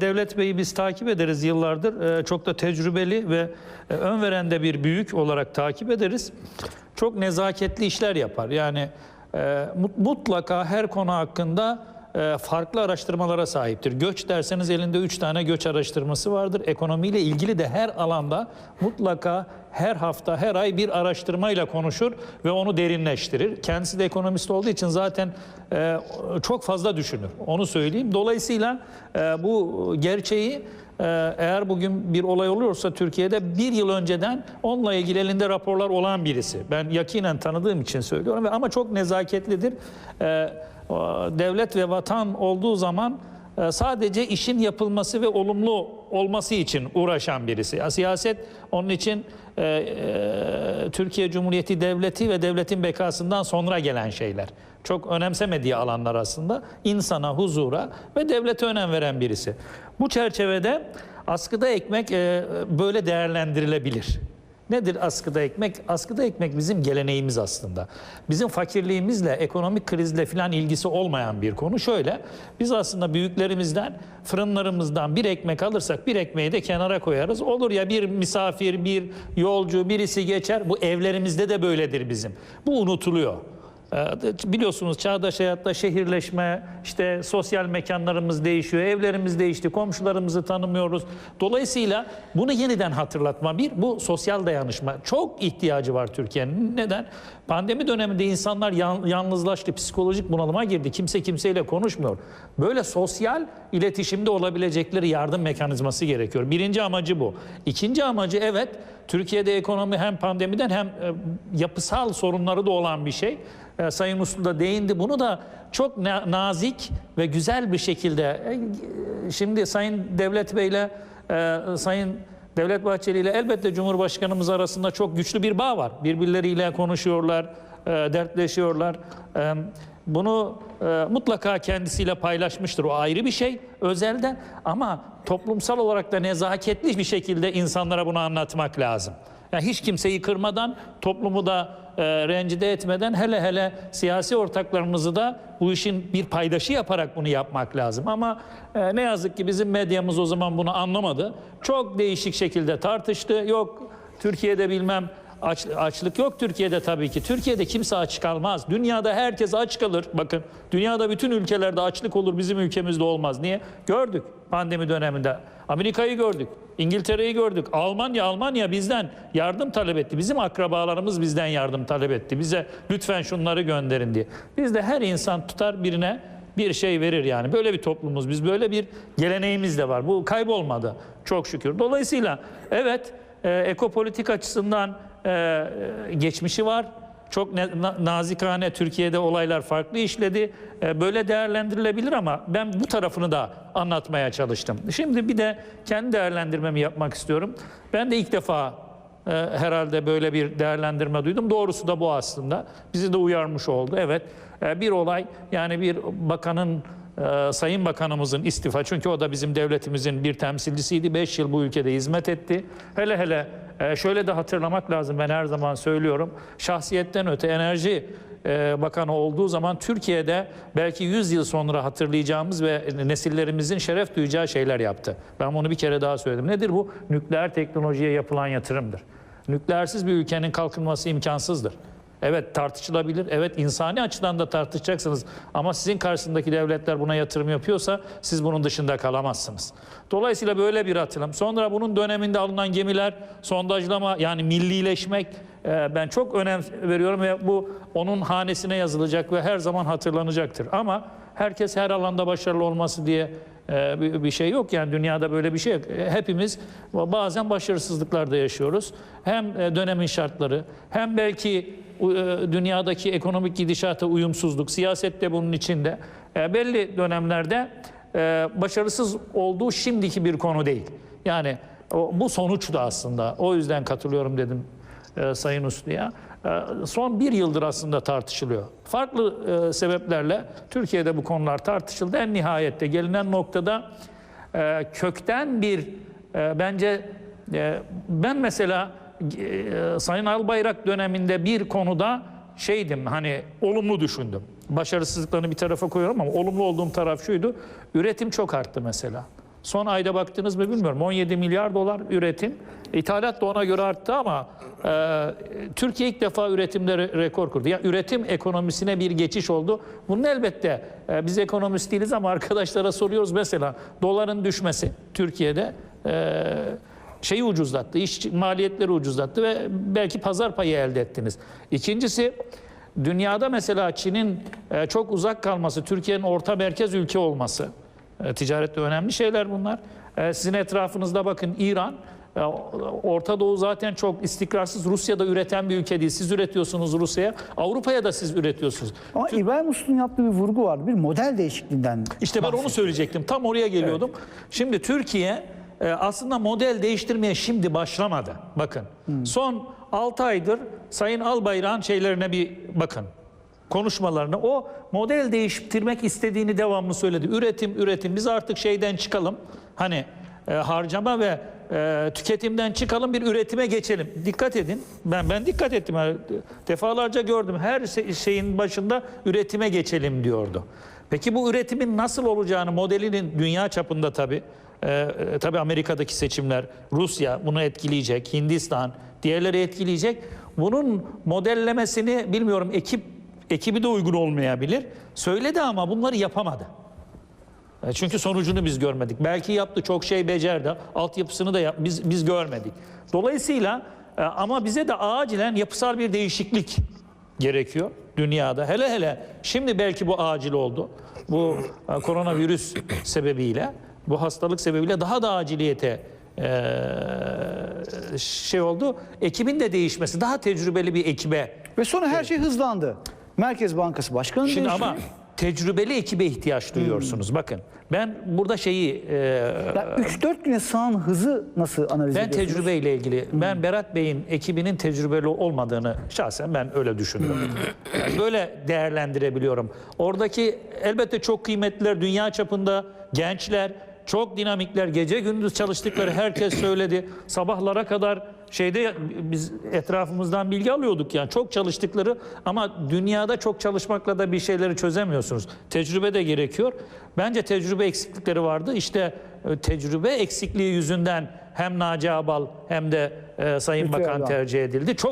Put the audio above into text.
Devlet Bey'i biz takip ederiz yıllardır. Ee, Çok da tecrübeli ve e, ön veren de bir büyük olarak takip ederiz. Çok nezaketli işler yapar. Yani e, mut- mutlaka her konu hakkında farklı araştırmalara sahiptir. Göç derseniz elinde 3 tane göç araştırması vardır. Ekonomiyle ilgili de her alanda mutlaka her hafta, her ay bir araştırmayla konuşur ve onu derinleştirir. Kendisi de ekonomist olduğu için zaten e, çok fazla düşünür. Onu söyleyeyim. Dolayısıyla e, bu gerçeği e, eğer bugün bir olay oluyorsa Türkiye'de bir yıl önceden onunla ilgili elinde raporlar olan birisi. Ben yakinen tanıdığım için söylüyorum ama çok nezaketlidir. E, o, devlet ve vatan olduğu zaman e, sadece işin yapılması ve olumlu olması için uğraşan birisi. Ya, siyaset onun için e, e, Türkiye Cumhuriyeti Devleti ve devletin bekasından sonra gelen şeyler. Çok önemsemediği alanlar aslında insana, huzura ve devlete önem veren birisi. Bu çerçevede askıda ekmek böyle değerlendirilebilir. Nedir askıda ekmek? Askıda ekmek bizim geleneğimiz aslında. Bizim fakirliğimizle, ekonomik krizle filan ilgisi olmayan bir konu. Şöyle, biz aslında büyüklerimizden, fırınlarımızdan bir ekmek alırsak bir ekmeği de kenara koyarız. Olur ya bir misafir, bir yolcu, birisi geçer. Bu evlerimizde de böyledir bizim. Bu unutuluyor. Ee, Biliyorsunuz çağdaş hayatta şehirleşme, işte sosyal mekanlarımız değişiyor, evlerimiz değişti, komşularımızı tanımıyoruz. Dolayısıyla bunu yeniden hatırlatma bir, bu sosyal dayanışma. Çok ihtiyacı var Türkiye'nin. Neden? Pandemi döneminde insanlar yalnızlaştı, psikolojik bunalıma girdi. Kimse kimseyle konuşmuyor. Böyle sosyal iletişimde olabilecekleri yardım mekanizması gerekiyor. Birinci amacı bu. İkinci amacı evet, Türkiye'de ekonomi hem pandemiden hem e, yapısal sorunları da olan bir şey. E, Sayın Uslu da değindi. Bunu da çok na- nazik ve güzel bir şekilde e, şimdi Sayın Devlet Bey'le e, Sayın Devlet Bahçeli ile elbette Cumhurbaşkanımız arasında çok güçlü bir bağ var. Birbirleriyle konuşuyorlar, e, dertleşiyorlar. E, Bunu e, mutlaka kendisiyle paylaşmıştır. O ayrı bir şey özelden ama toplumsal olarak da nezaketli bir şekilde insanlara bunu anlatmak lazım. Yani hiç kimseyi kırmadan, toplumu da e, rencide etmeden hele hele siyasi ortaklarımızı da bu işin bir paydaşı yaparak bunu yapmak lazım. Ama e, ne yazık ki bizim medyamız o zaman bunu anlamadı. Çok değişik şekilde tartıştı. Yok Türkiye'de bilmem aç, açlık yok Türkiye'de tabii ki. Türkiye'de kimse aç kalmaz. Dünyada herkes aç kalır. Bakın dünyada bütün ülkelerde açlık olur bizim ülkemizde olmaz. Niye? Gördük pandemi döneminde. Amerika'yı gördük. İngiltere'yi gördük. Almanya Almanya bizden yardım talep etti. Bizim akrabalarımız bizden yardım talep etti. Bize lütfen şunları gönderin diye. Biz de her insan tutar birine bir şey verir yani. Böyle bir toplumuz. Biz böyle bir geleneğimiz de var. Bu kaybolmadı çok şükür. Dolayısıyla evet e, ekopolitik açısından e, e, geçmişi var. Çok ne- na- nazikane Türkiye'de olaylar farklı işledi. E, Böyle değerlendirilebilir ama ben bu tarafını da anlatmaya çalıştım. Şimdi bir de kendi değerlendirmemi yapmak istiyorum. Ben de ilk defa e, herhalde böyle bir değerlendirme duydum. Doğrusu da bu aslında. Bizi de uyarmış oldu. Evet e, bir olay yani bir bakanın Sayın Bakanımızın istifa çünkü o da bizim devletimizin bir temsilcisiydi. 5 yıl bu ülkede hizmet etti. Hele hele e, şöyle de hatırlamak lazım ben her zaman söylüyorum. Şahsiyetten öte enerji e, bakanı olduğu zaman Türkiye'de belki 100 yıl sonra hatırlayacağımız ve nesillerimizin şeref duyacağı şeyler yaptı. Ben bunu bir kere daha söyledim. Nedir bu? Nükleer teknolojiye yapılan yatırımdır. Nükleersiz bir ülkenin kalkınması imkansızdır. Evet tartışılabilir. Evet insani açıdan da tartışacaksınız. Ama sizin karşısındaki devletler buna yatırım yapıyorsa siz bunun dışında kalamazsınız. Dolayısıyla böyle bir atılım. Sonra bunun döneminde alınan gemiler sondajlama yani millileşmek e, ben çok önem veriyorum ve bu onun hanesine yazılacak ve her zaman hatırlanacaktır. Ama herkes her alanda başarılı olması diye bir bir şey yok. Yani dünyada böyle bir şey yok. E, Hepimiz bazen başarısızlıklarda yaşıyoruz. Hem e, dönemin şartları hem belki e, dünyadaki ekonomik gidişata uyumsuzluk, siyaset de bunun içinde. E, Belli dönemlerde e, başarısız olduğu şimdiki bir konu değil. Yani bu sonuç da aslında. O yüzden katılıyorum dedim Sayın Uslu'ya. E, son bir yıldır aslında tartışılıyor. Farklı e, sebeplerle Türkiye'de bu konular tartışıldı. En nihayette gelinen noktada e, kökten bir e, bence ben mesela Sayın Albayrak döneminde bir konuda şeydim hani olumlu düşündüm. Başarısızlıklarını bir tarafa koyuyorum ama olumlu olduğum taraf şuydu. Üretim çok arttı mesela. Son ayda baktınız mı bilmiyorum. 17 milyar dolar üretim. İthalat da ona göre arttı ama e, Türkiye ilk defa üretimde re- rekor kurdu. Yani üretim ekonomisine bir geçiş oldu. Bunun elbette e, biz ekonomist değiliz ama arkadaşlara soruyoruz mesela doların düşmesi Türkiye'de e, şeyi ucuzlattı, iş maliyetleri ucuzlattı ve belki pazar payı elde ettiniz. İkincisi dünyada mesela Çin'in e, çok uzak kalması, Türkiye'nin orta merkez ülke olması. E, Ticarette önemli şeyler bunlar. E, Sizin etrafınızda bakın İran, e, Orta Doğu zaten çok istikrarsız. Rusya'da üreten bir ülke değil. Siz üretiyorsunuz Rusya'ya. Avrupa'ya da siz üretiyorsunuz. Ama İbrahim Uslu'nun yaptığı bir vurgu vardı. Bir model değişikliğinden. İşte ben onu söyleyecektim. Tam oraya geliyordum. Şimdi Türkiye aslında model değiştirmeye şimdi başlamadı. Bakın. Son 6 aydır Sayın Albayrak'ın şeylerine bir bakın. Konuşmalarına o model değiştirmek istediğini devamlı söyledi. Üretim, üretim. Biz artık şeyden çıkalım. Hani e, harcama ve e, tüketimden çıkalım bir üretime geçelim. Dikkat edin. Ben ben dikkat ettim. Defalarca gördüm. Her şey- şeyin başında üretime geçelim diyordu. Peki bu üretimin nasıl olacağını modelinin dünya çapında tabii e, e, tabii Amerika'daki seçimler, Rusya bunu etkileyecek, Hindistan, diğerleri etkileyecek. Bunun modellemesini bilmiyorum ekip ekibi de uygun olmayabilir. Söyledi ama bunları yapamadı. E, Çünkü sonucunu biz görmedik. Belki yaptı çok şey becerdi. Altyapısını da yap, biz biz görmedik. Dolayısıyla e, ama bize de acilen yapısal bir değişiklik gerekiyor dünyada. Hele hele şimdi belki bu acil oldu. Bu e, koronavirüs sebebiyle, bu hastalık sebebiyle daha da aciliyete şey oldu. Ekibin de değişmesi, daha tecrübeli bir ekibe Ve sonra her şey hızlandı. Merkez Bankası Başkanı Şimdi değişti. ama tecrübeli ekibe ihtiyaç duyuyorsunuz. Bakın ben burada şeyi e, Ya 3-4 güne sığan hızı nasıl analiz ben ediyorsunuz? tecrübeyle ilgili ben Berat Bey'in ekibinin tecrübeli olmadığını şahsen ben öyle düşünüyorum. Yani böyle değerlendirebiliyorum. Oradaki elbette çok kıymetliler dünya çapında gençler çok dinamikler gece gündüz çalıştıkları herkes söyledi. Sabahlara kadar şeyde biz etrafımızdan bilgi alıyorduk yani çok çalıştıkları ama dünyada çok çalışmakla da bir şeyleri çözemiyorsunuz. Tecrübe de gerekiyor. Bence tecrübe eksiklikleri vardı. İşte e, tecrübe eksikliği yüzünden hem Naci Abal hem de e, Sayın Lütfü Bakan Erdoğan. tercih edildi. Çok